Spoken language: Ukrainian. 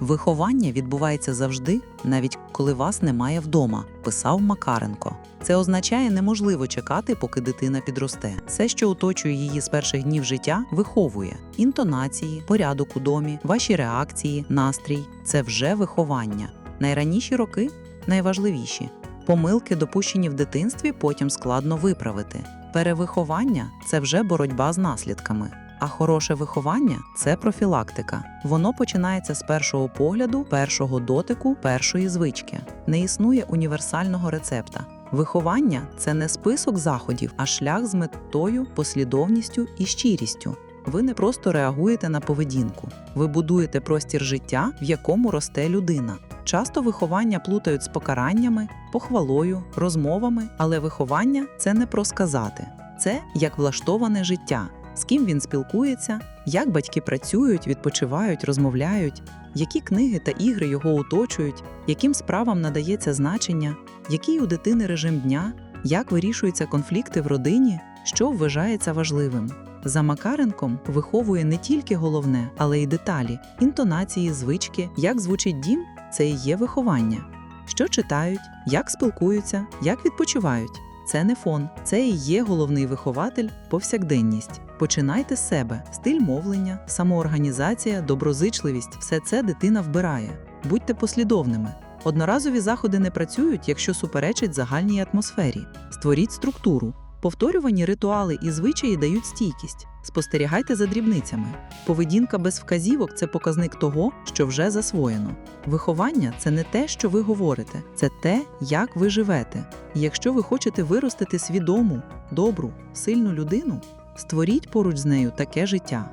Виховання відбувається завжди, навіть коли вас немає вдома, писав Макаренко. Це означає неможливо чекати, поки дитина підросте. Все, що оточує її з перших днів життя, виховує інтонації, порядок у домі, ваші реакції, настрій це вже виховання. Найраніші роки найважливіші. Помилки, допущені в дитинстві, потім складно виправити. Перевиховання це вже боротьба з наслідками. А хороше виховання це профілактика. Воно починається з першого погляду, першого дотику, першої звички. Не існує універсального рецепта. Виховання це не список заходів, а шлях з метою, послідовністю і щирістю. Ви не просто реагуєте на поведінку, ви будуєте простір життя, в якому росте людина. Часто виховання плутають з покараннями, похвалою, розмовами, але виховання це не про сказати, це як влаштоване життя, з ким він спілкується, як батьки працюють, відпочивають, розмовляють, які книги та ігри його оточують, яким справам надається значення, який у дитини режим дня, як вирішуються конфлікти в родині, що вважається важливим. За Макаренком виховує не тільки головне, але й деталі, інтонації, звички, як звучить дім це і є виховання. Що читають, як спілкуються, як відпочивають. Це не фон, це і є головний вихователь, повсякденність. Починайте з себе, стиль мовлення, самоорганізація, доброзичливість все це дитина вбирає. Будьте послідовними. Одноразові заходи не працюють, якщо суперечать загальній атмосфері. Створіть структуру. Повторювані ритуали і звичаї дають стійкість. Спостерігайте за дрібницями. Поведінка без вказівок це показник того, що вже засвоєно. Виховання це не те, що ви говорите, це те, як ви живете. І якщо ви хочете виростити свідому, добру, сильну людину, створіть поруч з нею таке життя.